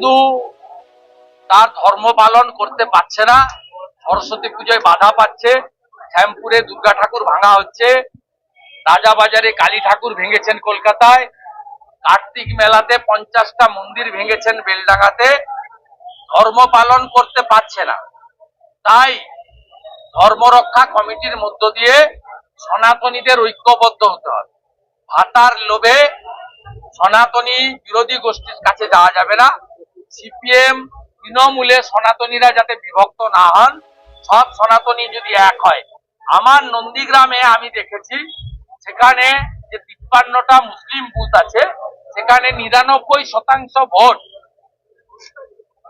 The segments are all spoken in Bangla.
হিন্দু তার ধর্ম পালন করতে পারছে না। সরস্বতী পুজোয় বাধা পাচ্ছে। শ্যামপুরে দুর্গা ঠাকুর ভাঙা হচ্ছে। রাজাবাজারে কালী ঠাকুর ভেঙেছেন কলকাতায়। কার্তিক মেলাতে পঞ্চাশটা মন্দির ভেঙেছেন বেলডাঙ্গাতে। ধর্ম পালন করতে পারছে না। তাই ধর্মরক্ষা কমিটির মধ্য দিয়ে সনাতনীদের ঐক্যবদ্ধ হতে হবে। ভাতার লোভে সনাতনী বিরোধী গোষ্ঠীর কাছে যাওয়া যাবে না। সিপিএম, তৃণমূলে সনাতনীরা যাতে বিভক্ত না হন, সব সনাতনী যদি এক হয়। আমার নন্দীগ্রামে আমি দেখেছি, সেখানে যে তিপ্পান্নটা মুসলিম বুথ আছে, সেখানে নিরানব্বই শতাংশ ভোট,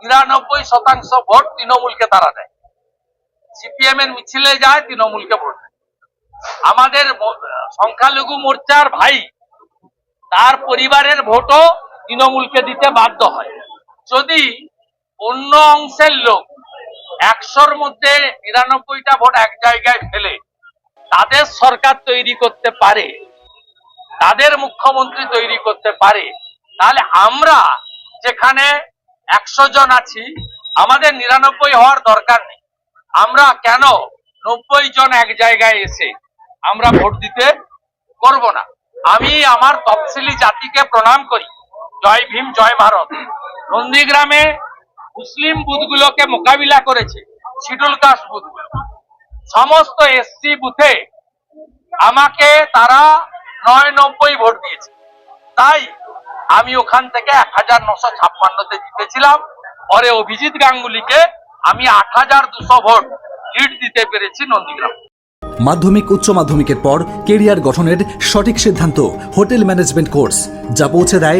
নিরানব্বই শতাংশ ভোট তৃণমূলকে তারা দেয়। সিপিএম এর মিছিলে যায়, তৃণমূলকে ভোট। আমাদের সংখ্যালঘু মোর্চার ভাই, তার পরিবারের ভোটও তৃণমূলকে দিতে বাধ্য হয়। যদি অন্য অংশের লোক একশোর মধ্যে নিরানব্বইটা ভোট এক জায়গায় ফেলে, তাদের সরকার তৈরি করতে পারে, তাদের মুখ্যমন্ত্রী তৈরি করতে পারে, তাহলে আমরা যেখানে একশো জন আছি, আমাদের নিরানব্বই হওয়ার দরকার নেই। আমরা কেন নব্বই জন এক জায়গায় এসে আমরা ভোট দিতে করব না? আমি আমার তফসিলি জাতিকে প্রণাম করি। জয় ভীম, জয় ভারত। নন্দীগ্রামে মুসলিম বুথগুলোকে মোকাবিলা করেছে শিডুল কাস্ট বুথগুলো সমস্ত এসসি বুথে আমাকে তারা নয় নব্বই ভোট দিয়েছে। তাই আমি ওখান থেকে এক হাজার নশো ছাপ্পান্নতে জিতেছিলাম। পরে অভিজিৎ গাঙ্গুলিকে আমি আট হাজার দুশো ভোট লিড দিতে পেরেছি নন্দীগ্রাম। মাধ্যমিক, উচ্চ মাধ্যমিকের পর কেরিয়ার গঠনের সঠিক সিদ্ধান্ত হোটেল ম্যানেজমেন্ট কোর্স, যা পৌঁছে দেয়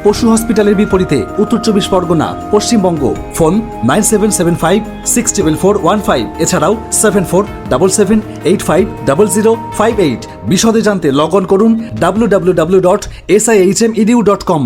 পশু হসপিটালের বিপরীতে উত্তর চব্বিশ Pargana, Paschimbanga. Phone nine seven seven five six triple four one five. এছাড়াও seven four double seven eight five double zero five eight. বিশদে জানতে লগ অন করুন W W W dot S I H M edu dot com